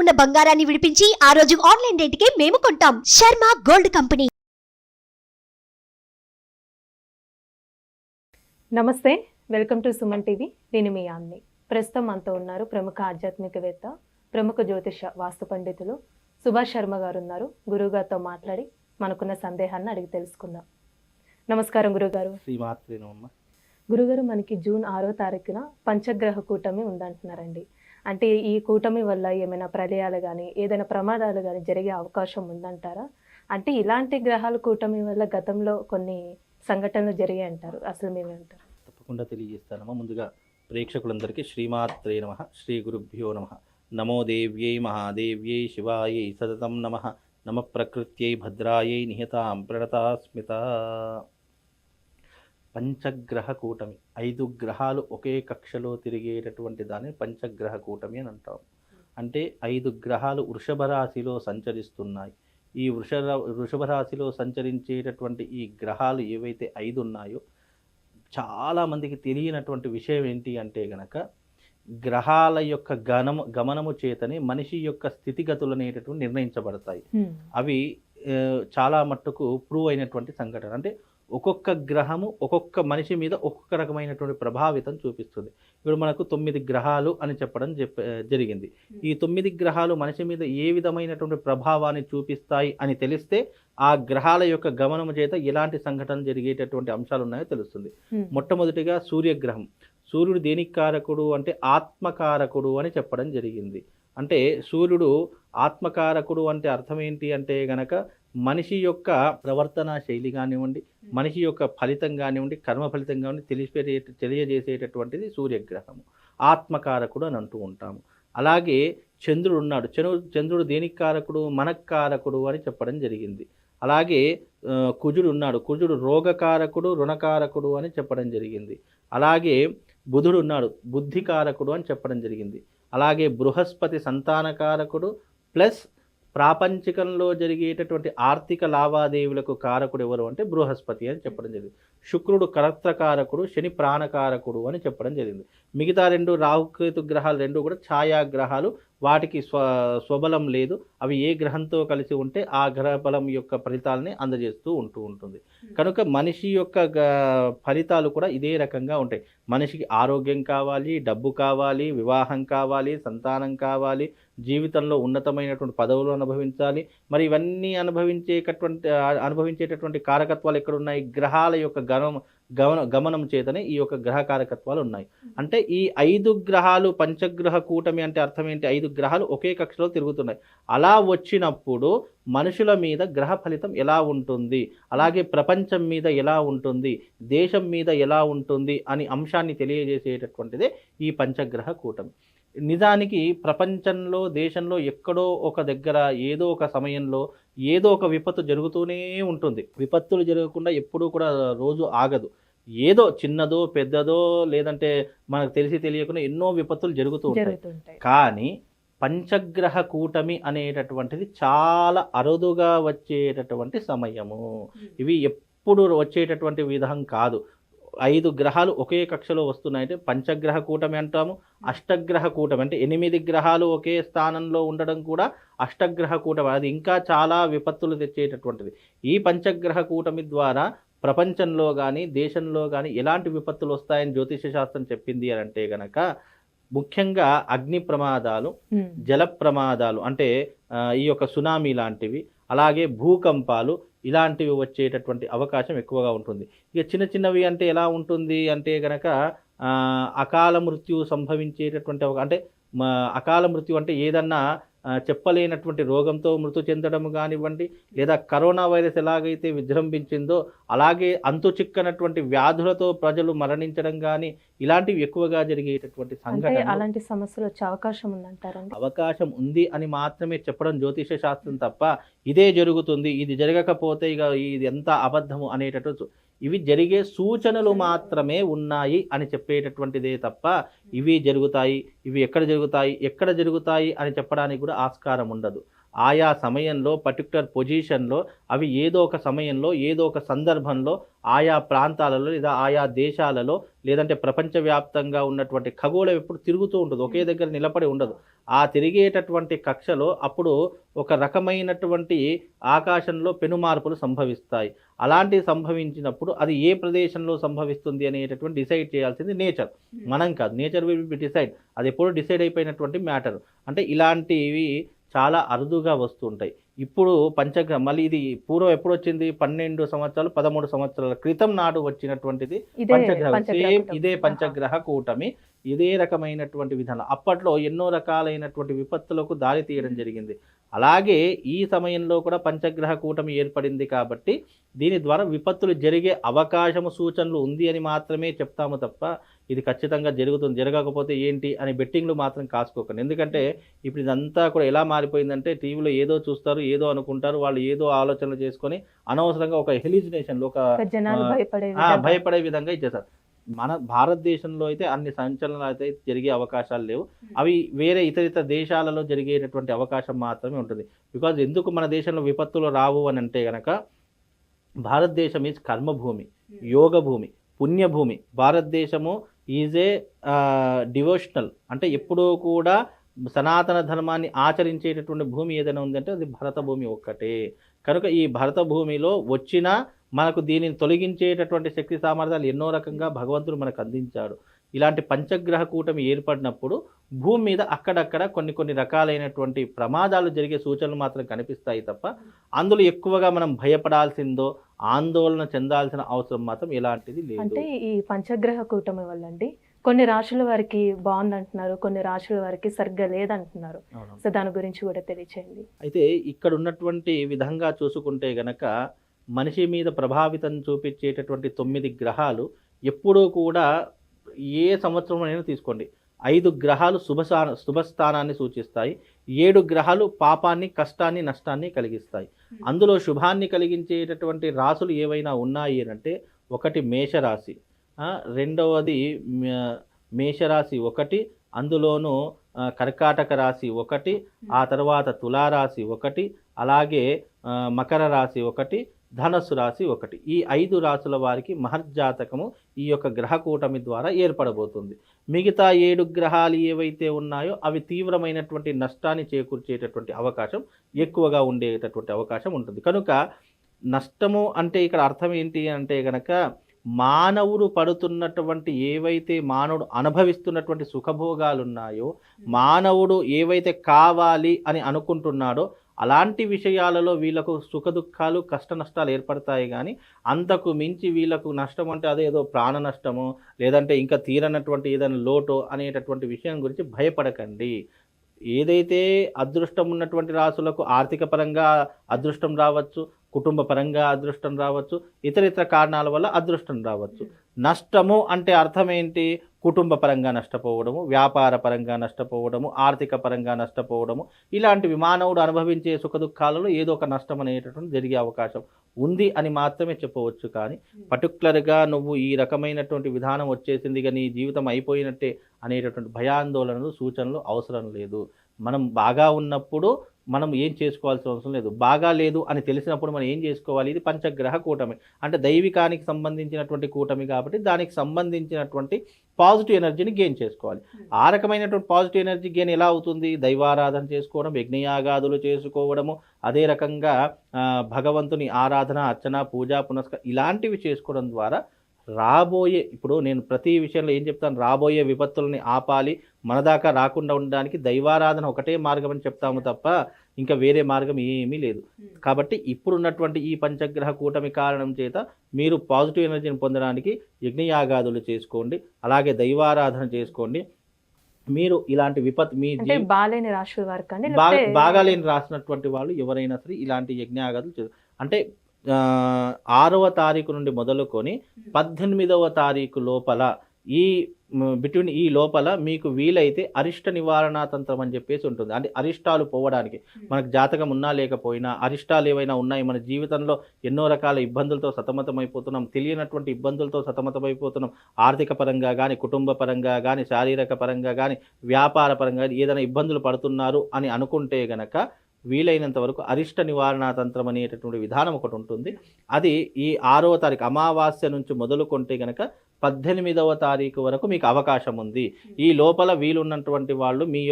ఉన్న బంగారాన్ని విడిపించి ఆ రోజు ఆన్లైన్ రేటుకే మేము కొంటాం. Sharma gold company. Namaste welcome to Suman TV. నేను మీ ఆమ్ని. ప్రస్తుతం మనతో ఉన్నారు ప్రముఖ ఆధ్యాత్మికవేత్త ప్రముఖ జ్యోతిష వాస్తు పండితులు సుభాష్ శర్మ గారు ఉన్నారు గురువుగారితో మాట్లాడి మనకున్న సందేహాన్ని అడిగి తెలుసుకుందాం. నమస్కారం గురుగారు గురుగారు మనకి జూన్ ఆరో తారీఖున పంచగ్రహ కూటమి ఉందంటున్నారండి. అంటే ఈ కూటమి వల్ల ఏమైనా ప్రళయాలు కానీ ఏదైనా ప్రమాదాలు కానీ జరిగే అవకాశం ఉందంటారా? అంటే ఇలాంటి గ్రహాల కూటమి వల్ల గతంలో కొన్ని సంఘటనలు జరిగాయి అంటారు అసలు మేమేమంటారు తప్పకుండా తెలియజేస్తానమ్మా. ముందుగా ప్రేక్షకులందరికీ శ్రీమాత్రే నమ శ్రీ గురుభ్యో నమ. నమో దేవ్యై మహాదేవ్యై శివాయై సతతం నమ. నమ ప్రకృత్యై భద్రాయై నిహతాం ప్రణతాస్మిత. పంచగ్రహ కూటమి. ఐదు గ్రహాలు ఒకే కక్షలో తిరిగేటటువంటి దాన్ని పంచగ్రహ కూటమి అని అంటాం. అంటే ఐదు గ్రహాలు వృషభ రాశిలో సంచరిస్తున్నాయి. ఈ వృష వృషభ రాశిలో సంచరించేటటువంటి ఈ గ్రహాలు ఏవైతే ఐదు ఉన్నాయో చాలామందికి తెలియనటువంటి విషయం ఏంటి అంటే గనక గ్రహాల యొక్క గణము గమనము చేతనే మనిషి యొక్క స్థితిగతులు అనేటటువంటి నిర్ణయించబడతాయి. అవి చాలా మట్టుకు ప్రూవ్ అయినటువంటి సంఘటన. అంటే ఒక్కొక్క గ్రహము ఒక్కొక్క మనిషి మీద ఒక్కొక్క రకమైనటువంటి ప్రభావితం చూపిస్తుంది. ఇప్పుడు మనకు తొమ్మిది గ్రహాలు అని చెప్పడం చెప్ప జరిగింది. ఈ తొమ్మిది గ్రహాలు మనిషి మీద ఏ విధమైనటువంటి ప్రభావాన్ని చూపిస్తాయి అని తెలిస్తే ఆ గ్రహాల యొక్క గమనము చేత ఎలాంటి సంఘటనలు జరిగేటటువంటి అంశాలు ఉన్నాయో తెలుస్తుంది. మొట్టమొదటిగా సూర్యగ్రహం. సూర్యుడు దేనికి కారకుడు అంటే ఆత్మకారకుడు అని చెప్పడం జరిగింది. అంటే సూర్యుడు ఆత్మకారకుడు అంటే అర్థం ఏంటి అంటే గనక మనిషి యొక్క ప్రవర్తన శైలి కానివ్వండి మనిషి యొక్క ఫలితం కానివ్వండి కర్మ ఫలితం కానివ్వండి తెలిసిపెట్టే తెలియజేసేటటువంటిది సూర్యగ్రహము. ఆత్మకారకుడు అని అంటూ ఉంటాము. అలాగే చంద్రుడు ఉన్నాడు. చంద్రుడు చంద్రుడు దేనికి కారకుడు? మనక్కారకుడు అని చెప్పడం జరిగింది. అలాగే కుజుడు ఉన్నాడు. కుజుడు రోగకారకుడు రుణకారకుడు అని చెప్పడం జరిగింది. అలాగే బుధుడు ఉన్నాడు. బుద్ధికారకుడు అని చెప్పడం జరిగింది. అలాగే బృహస్పతి సంతానకారకుడు ప్లస్ ప్రాపంచికంలో జరిగేటటువంటి ఆర్థిక లావాదేవీలకు కారకుడు ఎవరు అంటే బృహస్పతి అని చెప్పడం జరిగింది. శుక్రుడు కరత్రకారకుడు శని ప్రాణకారకుడు అని చెప్పడం జరిగింది. మిగతా రెండు రాహుకేతు గ్రహాలు రెండు కూడా ఛాయాగ్రహాలు వాటికి స్వ స్వబలం లేదు. అవి ఏ గ్రహంతో కలిసి ఉంటే ఆ గ్రహ బలం యొక్క ఫలితాలని అందజేస్తూ ఉంటూ ఉంటుంది. కనుక మనిషి యొక్క ఫలితాలు కూడా ఇదే రకంగా ఉంటాయి. మనిషికి ఆరోగ్యం కావాలి డబ్బు కావాలి వివాహం కావాలి సంతానం కావాలి జీవితంలో ఉన్నతమైనటువంటి పదవులు అనుభవించాలి. మరి ఇవన్నీ అనుభవించేటటువంటి అనుభవించేటటువంటి కారకత్వాలు ఎక్కడ ఉన్నాయి గ్రహాల యొక్క గమనం గమన గమనం చేతనే ఈ యొక్క గ్రహ కారకత్వాలు ఉన్నాయి. అంటే ఈ ఐదు గ్రహాలు పంచగ్రహ కూటమి అంటే అర్థం ఏంటి? ఐదు గ్రహాలు ఒకే కక్షలో తిరుగుతున్నాయి. అలా వచ్చినప్పుడు మనుషుల మీద గ్రహ ఫలితం ఎలా ఉంటుంది? అలాగే ప్రపంచం మీద ఎలా ఉంటుంది? దేశం మీద ఎలా ఉంటుంది? అని అంశాన్ని తెలియజేసేటటువంటిదే ఈ పంచగ్రహ కూటమి. నిజానికి ప్రపంచంలో దేశంలో ఎక్కడో ఒక దగ్గర ఏదో ఒక సమయంలో ఏదో ఒక విపత్తు జరుగుతూనే ఉంటుంది. విపత్తులు జరగకుండా ఎప్పుడూ కూడా రోజు ఆగదు. ఏదో చిన్నదో పెద్దదో లేదంటే మనకు తెలిసి తెలియకుండా ఎన్నో విపత్తులు జరుగుతూ ఉంటాయి. కానీ పంచగ్రహ కూటమి అనేటటువంటిది చాలా అరుదుగా వచ్చేటటువంటి సమయము. ఇవి ఎప్పుడు వచ్చేటటువంటి విధం కాదు. ఐదు గ్రహాలు ఒకే కక్షలో వస్తున్నాయంటే పంచగ్రహ కూటమి అంటాము అష్టగ్రహ కూటమి అంటే ఎనిమిది గ్రహాలు ఒకే స్థానంలో ఉండడం కూడా అష్టగ్రహ కూటమి. అది ఇంకా చాలా విపత్తులు తెచ్చేటటువంటిది. ఈ పంచగ్రహ కూటమి ద్వారా ప్రపంచంలో కానీ దేశంలో కానీ ఎలాంటి విపత్తులు వస్తాయని జ్యోతిష శాస్త్రం చెప్పింది అని అంటే గనక ముఖ్యంగా అగ్ని ప్రమాదాలు. జల ప్రమాదాలు అంటే ఈ యొక్క సునామీ లాంటివి అలాగే భూకంపాలు ఇలాంటివి వచ్చేటటువంటి అవకాశం ఎక్కువగా ఉంటుంది ఇక చిన్న చిన్నవి అంటే ఎలా ఉంటుంది అంటే గనక అకాల మృత్యు సంభవించేటటువంటి అంటే అకాల మృత్యు అంటే ఏదన్నా చెప్పలేనటువంటి రోగంతో మృతి చెందడం కానివ్వండి లేదా కరోనా వైరస్ ఎలాగైతే విజృంభించిందో అలాగే అంతు చిక్కనటువంటి వ్యాధులతో ప్రజలు మరణించడం కానీ ఇలాంటివి ఎక్కువగా జరిగేటటువంటి సంఘటన అలాంటి సమస్యలు వచ్చే అవకాశం ఉందంటారండి? అవకాశం ఉంది అని మాత్రమే చెప్పడం జ్యోతిష శాస్త్రం తప్ప ఇదే జరుగుతుంది ఇది జరగకపోతే ఇక ఇది ఎంత అబద్ధము అనేటట్టు ఇవి జరిగే సూచనలు మాత్రమే ఉన్నాయి అని చెప్పేటటువంటిదే తప్ప ఇవి జరుగుతాయి ఇవి ఎక్కడ జరుగుతాయి ఎక్కడ జరుగుతాయి అని చెప్పడానికి కూడా ఆస్కారం ఉండదు. ఆయా సమయంలో పర్టికులర్ పొజిషన్లో అవి ఏదో ఒక సమయంలో ఏదో ఒక సందర్భంలో ఆయా ప్రాంతాలలో లేదా ఆయా దేశాలలో లేదంటే ప్రపంచవ్యాప్తంగా ఉన్నటువంటి ఖగోళం ఎప్పుడు తిరుగుతూ ఉంటుంది ఒకే దగ్గర నిలబడి ఉండదు. ఆ తిరిగేటటువంటి కక్షలో అప్పుడు ఒక రకమైనటువంటి ఆకాశంలో పెనుమార్పులు సంభవిస్తాయి. అలాంటివి సంభవించినప్పుడు అది ఏ ప్రదేశంలో సంభవిస్తుంది అనేటటువంటి డిసైడ్ చేయాల్సింది నేచర్. మనం కాదు. Nature will be decide. అది ఎప్పుడు డిసైడ్ అయిపోయినటువంటి మ్యాటర్. అంటే ఇలాంటివి చాలా అరుదుగా వస్తుంటాయి ఇప్పుడు పంచగ్రహం మళ్ళీ ఇది పూర్వం ఎప్పుడు వచ్చింది పన్నెండు సంవత్సరాలు పదమూడు సంవత్సరాల క్రితం నాడు వచ్చినటువంటిది పంచగ్రహం సేమ్. ఇదే. పంచగ్రహ కూటమి ఇదే రకమైనటువంటి విధానం. అప్పట్లో ఎన్నో రకాలైనటువంటి విపత్తులకు దారి తీయడం జరిగింది. అలాగే ఈ సమయంలో కూడా పంచగ్రహ కూటమి ఏర్పడింది కాబట్టి దీని ద్వారా విపత్తులు జరిగే అవకాశము సూచనలు ఉంది అని మాత్రమే చెప్తాము తప్ప ఇది ఖచ్చితంగా జరుగుతుంది. జరగకపోతే ఏంటి అని బెట్టింగ్లు మాత్రం కాసుకోకండి. ఎందుకంటే ఇప్పుడు ఇదంతా కూడా ఎలా మారిపోయిందంటే టీవీలో ఏదో చూస్తారు ఏదో అనుకుంటారు వాళ్ళు ఏదో ఆలోచనలు చేసుకొని అనవసరంగా ఒక హెలిజినేషన్లో ఒక భయపడే విధంగా. ఇచ్చేసారు మన భారతదేశంలో అయితే అన్ని సంచలనాలు అయితే జరిగే అవకాశాలు లేవు. అవి వేరే ఇతర ఇతర దేశాలలో జరిగేటటువంటి అవకాశం మాత్రమే ఉంటుంది. బికాజ్ ఎందుకు మన దేశంలో విపత్తులు రావు అని అంటే గనక భారతదేశం ఈజ్ కర్మభూమి యోగ భూమి పుణ్యభూమి. భారతదేశము ఈజ్ ఏ డివోషనల్. అంటే ఎప్పుడూ కూడా సనాతన ధర్మాన్ని ఆచరించేటటువంటి భూమి ఏదైనా ఉందంటే అది భరత భూమి ఒక్కటే. కనుక ఈ భరత భూమిలో వచ్చిన మనకు దీనిని తొలగించేటటువంటి శక్తి సామర్థ్యాలు ఎన్నో రకంగా భగవంతుడు మనకు అందించాడు. ఇలాంటి పంచగ్రహ కూటమి ఏర్పడినప్పుడు భూమి మీద అక్కడక్కడ కొన్ని కొన్ని రకాలైనటువంటి ప్రమాదాలు జరిగే సూచనలు మాత్రం కనిపిస్తాయి తప్ప అందులో ఎక్కువగా మనం భయపడాల్సిందో ఆందోళన చెందాల్సిన అవసరం మాత్రం ఎలాంటిది లేదు. అంటే ఈ పంచగ్రహ కూటమి వల్ల అండి కొన్ని రాశుల వారికి బాగుంది అంటున్నారు కొన్ని రాశుల వారికి సరిగ్గా లేదంటున్నారు. సో దాని గురించి కూడా తెలియచేయండి. అయితే ఇక్కడ ఉన్నటువంటి విధంగా చూసుకుంటే గనక మనిషి మీద ప్రభావితం చూపించేటటువంటి తొమ్మిది గ్రహాలు ఎప్పుడూ కూడా ఏ సంవత్సరంలోనైనా తీసుకోండి. ఐదు గ్రహాలు శుభస్థాన శుభస్థానాన్ని సూచిస్తాయి. ఏడు గ్రహాలు పాపాన్ని కష్టాన్ని నష్టాన్ని కలిగిస్తాయి. అందులో శుభాన్ని కలిగించేటటువంటి రాసులు ఏవైనా ఉన్నాయి అంటే ఒకటి మేషరాశి రెండవది మేషరాశి ఒకటి అందులోనూ కర్కాటక రాశి ఒకటి ఆ తర్వాత తులారాశి ఒకటి అలాగే మకర రాశి ఒకటి ధనస్సు రాశి ఒకటి. ఈ ఐదు రాశుల వారికి మహర్జాతకము ఈ యొక్క గ్రహ కూటమి ద్వారా ఏర్పడబోతుంది. మిగతా ఏడు గ్రహాలు ఏవైతే ఉన్నాయో అవి తీవ్రమైనటువంటి నష్టాన్ని చేకూర్చేటటువంటి అవకాశం ఎక్కువగా ఉండేటటువంటి అవకాశం ఉంటుంది. కనుక నష్టము అంటే ఇక్కడ అర్థం ఏంటి అంటే గనక మానవుడు పడుతున్నటువంటి ఏవైతే మానవుడు అనుభవిస్తున్నటువంటి సుఖభోగాలు ఉన్నాయో మానవుడు ఏవైతే కావాలి అని అనుకుంటున్నాడో అలాంటి విషయాలలో వీళ్ళకు సుఖ దుఃఖాలు కష్ట నష్టాలు ఏర్పడతాయి కానీ అంతకు మించి వీళ్ళకు నష్టం అంటే అదేదో ప్రాణ నష్టము లేదంటే ఇంకా తీరనటువంటి ఏదైనా లోటో అనేటటువంటి విషయం గురించి భయపడకండి. ఏదైతే అదృష్టం ఉన్నటువంటి రాసులకు ఆర్థిక పరంగా అదృష్టం రావచ్చు కుటుంబ పరంగా అదృష్టం రావచ్చు ఇతర ఇతర కారణాల వల్ల అదృష్టం రావచ్చు. నష్టము అంటే అర్థం ఏంటి కుటుంబ పరంగా నష్టపోవడము వ్యాపార పరంగా నష్టపోవడము ఆర్థిక పరంగా నష్టపోవడము. ఇలాంటివి మానవుడు అనుభవించే సుఖ దుఃఖాలలో ఏదో ఒక నష్టం అనేటటువంటి జరిగే అవకాశం ఉంది అని మాత్రమే చెప్పవచ్చు. కానీ పర్టికులర్గా నువ్వు ఈ రకమైనటువంటి విధానం వచ్చేసింది నీ జీవితం అయిపోయినట్టే అనేటటువంటి భయాందోళనలు సూచనలు అవసరం లేదు. మనం బాగా ఉన్నప్పుడు మనం ఏం చేసుకోవాల్సిన అవసరం లేదు. బాగా లేదు అని తెలిసినప్పుడు మనం ఏం చేసుకోవాలి? ఇది పంచగ్రహ కూటమి. అంటే దైవికానికి సంబంధించినటువంటి కూటమి కాబట్టి దానికి సంబంధించినటువంటి పాజిటివ్ ఎనర్జీని గెయిన్ చేసుకోవాలి. ఆ రకమైనటువంటి పాజిటివ్ ఎనర్జీ గెయిన్ ఎలా అవుతుంది? దైవారాధన చేసుకోవడం యజ్ఞయాగాదులు చేసుకోవడము అదే రకంగా భగవంతుని ఆరాధన అర్చన పూజ పునస్కారం ఇలాంటివి చేసుకోవడం ద్వారా రాబోయే ఇప్పుడు నేను ప్రతి విషయంలో ఏం చెప్తాను? రాబోయే విపత్తులని ఆపాలి మన దాకా రాకుండా ఉండడానికి దైవారాధన ఒకటే మార్గం అని చెప్తాము తప్ప ఇంకా వేరే మార్గం ఏమీ లేదు. కాబట్టి ఇప్పుడున్నటువంటి ఈ పంచగ్రహ కూటమి కారణం చేత మీరు పాజిటివ్ ఎనర్జీని పొందడానికి యజ్ఞయాగాదులు చేసుకోండి అలాగే దైవారాధన చేసుకోండి. మీరు ఇలాంటి విపత్ మీ బాలేని రాశుల వారికి బాగాలేని రాసినటువంటి వాళ్ళు ఎవరైనా సరే ఇలాంటి యజ్ఞాగాదులు చే అంటే ఆరవ తారీఖు నుండి మొదలుకొని పద్దెనిమిదవ తారీఖు లోపల ఈ బిట్వీన్ ఈ లోపల మీకు వీలైతే అరిష్ట నివారణ తంత్రం అని చెప్పేసి ఉంటుంది. అంటే అరిష్టాలు పోవడానికి మనకు జాతకం ఉన్నా లేకపోయినా అరిష్టాలు ఏవైనా ఉన్నాయి మన జీవితంలో ఎన్నో రకాల ఇబ్బందులతో సతమతమైపోతున్నాం. తెలియనటువంటి ఇబ్బందులతో సతమతమైపోతున్నాం. ఆర్థిక పరంగా కానీ కుటుంబ పరంగా కానీ శారీరక పరంగా కానీ వ్యాపార పరంగా ఏదైనా ఇబ్బందులు పడుతున్నారు అని అనుకుంటే గనక వీలైనంత వరకు అరిష్ట నివారణ తంత్రం అనేటటువంటి విధానం ఒకటి ఉంటుంది. అది ఈ ఆరో తారీఖు అమావాస్య నుంచి మొదలుకొంటే గనక పద్దెనిమిదవ తారీఖు వరకు మీకు అవకాశం ఉంది. ఈ లోపల వీలున్నటువంటి వాళ్ళు మీ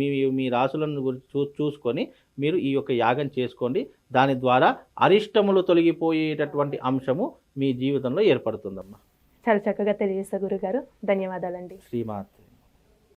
మీ మీ రాసులను గురించి చూ చూసుకొని మీరు ఈ యొక్క యాగం చేసుకోండి. దాని ద్వారా అరిష్టములు తొలగిపోయేటటువంటి అంశము మీ జీవితంలో ఏర్పడుతుందమ్మా. చాలా చక్కగా తెలియజేస్తారు గురుగారు. ధన్యవాదాలండి. శ్రీమాత్